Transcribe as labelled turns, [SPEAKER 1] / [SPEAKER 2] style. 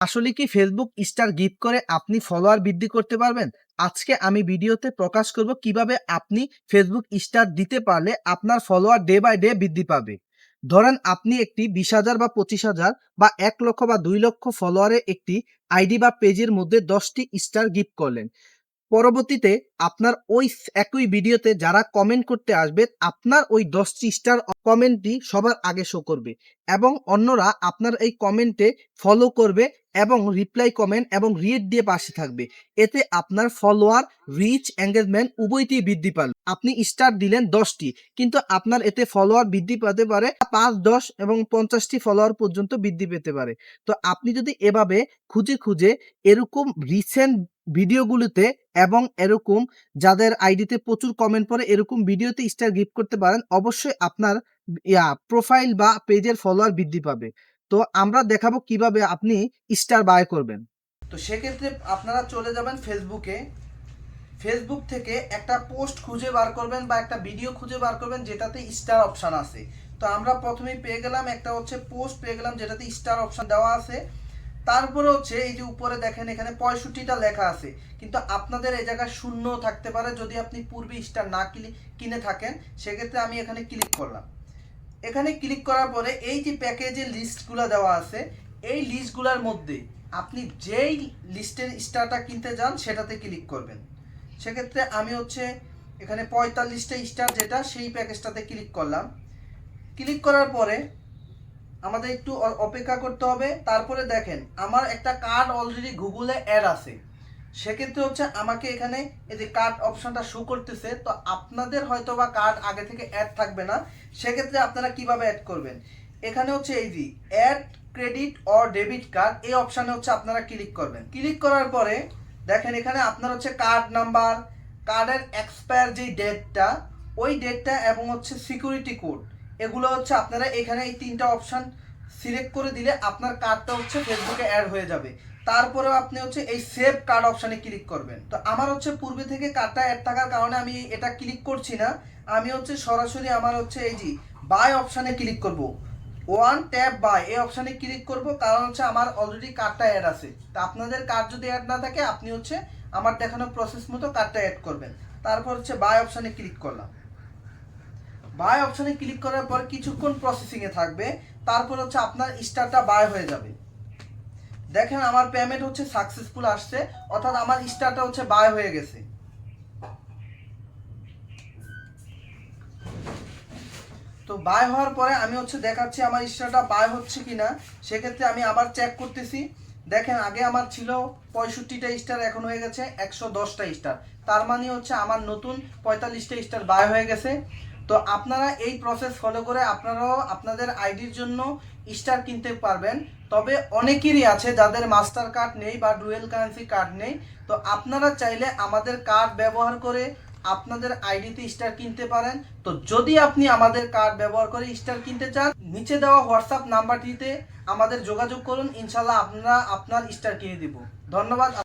[SPEAKER 1] আসলে কি Facebook star gift করে আপনি ফলোয়ার বৃদ্ধি করতে পারবেন? আজকে আমি ভিডিওতে প্রকাশ করব কীভাবে আপনি ফেসবুক স্টার দিতে পারলে আপনার ফলোয়ার ডে বাই ডে বৃদ্ধি পাবে। ধরেন আপনি একটি বিশ হাজার বা পঁচিশ হাজার বা এক লক্ষ বা দুই লক্ষ ফলোয়ারে একটি আইডি বা পেজের মধ্যে দশটি স্টার গিফট করলেন। পরবর্তীতে আপনার ওই একই ভিডিওতে যারা কমেন্ট করতে আসবে, আপনার ওই দশটি স্টার কমেন্টটি সবার আগে শো করবে এবং অন্যরা আপনার এই কমেন্টে ফলো করবে এবং রিপ্লাই কমেন্ট এবং রিয়েট দিয়ে পাশে থাকবে। এতে আপনার ফলোয়ার রিচ এঙ্গেজমেন্ট উভয়টি বৃদ্ধি পাবে। আপনি স্টার দিলেন দশটি, কিন্তু আপনার এতে ফলোয়ার বৃদ্ধি পেতে পারে পাঁচ, দশ এবং পঞ্চাশটি ফলোয়ার পর্যন্ত বৃদ্ধি পেতে পারে। তো আপনি যদি এভাবে খুঁজে খুঁজে এরকম রিসেন্ট ভিডিওগুলোতে এবং এরকম যাদের আইডিতে প্রচুর কমেন্ট পড়ে, এরকম ভিডিওতে স্টার গিফট করতে পারেন, অবশ্যই আপনার প্রোফাইল বা পেজের ফলোয়ার বৃদ্ধি পাবে। তো আমরা দেখাবো কীভাবে আপনি স্টার বাই করবেন। তো সেক্ষেত্রে আপনারা চলে যাবেন ফেসবুকে ফেসবুক থেকে একটা পোস্ট খুঁজে বার করবেন বা একটা ভিডিও খুঁজে বার করবেন যেটাতে স্টার অপশন আছে। তো আমরা প্রথমেই পেয়ে গেলাম, একটা হচ্ছে পোস্ট পেয়ে গেলাম যেটাতে স্টার অপশন দেওয়া আছে। তারপরে হচ্ছে এই যে উপরে দেখেন এখানে পঁয়ষট্টিটা লেখা আছে। কিন্তু আপনাদের এই জায়গায় শূন্য থাকতে পারে, যদি আপনি পূর্বে স্টার না কিনে কিনে থাকেন, সেক্ষেত্রে আমি এখানে ক্লিক করলাম। এখানে ক্লিক করার পরে এই যে প্যাকেজের লিস্টগুলো দেওয়া আছে, এই লিস্টগুলোর মধ্যে আপনি যেই লিস্টের স্টারটা কিনতে যান, সেটাতে ক্লিক করবেন। সেক্ষেত্রে আমি হচ্ছে এখানে পঁয়তাল্লিশটা স্টার যেটা, সেই প্যাকেজটাতে ক্লিক করলাম। ক্লিক করার পরে আমাদের একটু অপেক্ষা করতে হবে। তারপরে দেখেন, আমার একটা কার্ড অলরেডি গুগলে অ্যাড আছে। সেক্ষেত্রে হচ্ছে আমাকে এখানে এই যে কার্ড অপশনটা শো করতেছে, তো আপনাদের হয়তো বা কার্ড আগে থেকে অ্যাড থাকবে না। সেক্ষেত্রে আপনারা কীভাবে অ্যাড করবেন? এখানে হচ্ছে এই যে add credit or debit card এই অপশানে হচ্ছে আপনারা ক্লিক করবেন। ক্লিক করার পরে দেখেন, এখানে আপনার হচ্ছে কার্ড নাম্বার কার্ডের এক্সপায়ার যে ডেটটা ওই ডেটটা এবং হচ্ছে সিকিউরিটি কোড এগুলো হচ্ছে আপনারা এখানে এই তিনটা অপশান সিলেক্ট করে দিলে আপনার কার্ডটা হচ্ছে ফেসবুকে অ্যাড হয়ে যাবে। তারপরেও আপনি হচ্ছে এই সেভ কার্ড অপশানে ক্লিক করবেন। তো আমার হচ্ছে পূর্বে থেকে কার্ডটা অ্যাড থাকার কারণে আমি এটা ক্লিক করছি না। আমি হচ্ছে সরাসরি আমার হচ্ছে এই যে বাই অপশানে ক্লিক করব। ওয়ান ট্যাব বাই এই অপশানে ক্লিক করব, কারণ হচ্ছে আমার অলরেডি কার্ডটা অ্যাড আছে। তা আপনাদের কার্ড যদি অ্যাড না থাকে, আপনি হচ্ছে আমার দেখানো প্রসেস মতো কার্ডটা অ্যাড করবেন। তারপর হচ্ছে বাই অপশানে ক্লিক করলাম। বাই অপশানে ক্লিক করার পর কিছুক্ষণ প্রসেসিংয়ে থাকবে, তারপর হচ্ছে আপনার স্টারটা বাই হয়ে যাবে। দেখেন আমার পেমেন্ট হচ্ছে সাকসেসফুল আসছে, অর্থাৎ আমার স্টারটা হচ্ছে বাই হয়ে গেছে। তো বাই হওয়ার পরে আমি হচ্ছে দেখাচ্ছি আমার স্টারটা বাই হচ্ছে কিনা, সেক্ষেত্রে আমি আবার চেক করতেছি। দেখেন আগে আমার ছিল পঁয়ষট্টিটা স্টার এখন হয়ে গেছে একশো দশটা স্টার তার মানে হচ্ছে আমার নতুন পঁয়তাল্লিশটা স্টার বাই হয়ে গেছে। তো আপনারা এই প্রসেস ফলো করে আপনারাও আপনাদের আইডির জন্য স্টার কিনতে পারবেন। তবে অনেকেরই আছে যাদের মাস্টার কার্ড নেই বা ডুয়েল কারেন্সি কার্ড নেই। তো আপনারা চাইলে আমাদের কার্ড ব্যবহার করে আপনাদের আইডিতে স্টার কিনতে পারেন। তো যদি আপনি আমাদের কার্ড ব্যবহার করে স্টার কিনতে চান, নিচে দেওয়া হোয়াটসঅ্যাপ নাম্বারটিতে আমাদের যোগাযোগ করুন। ইনশাল্লাহ আপনারা আপনার স্টার কিনে দিব। ধন্যবাদ।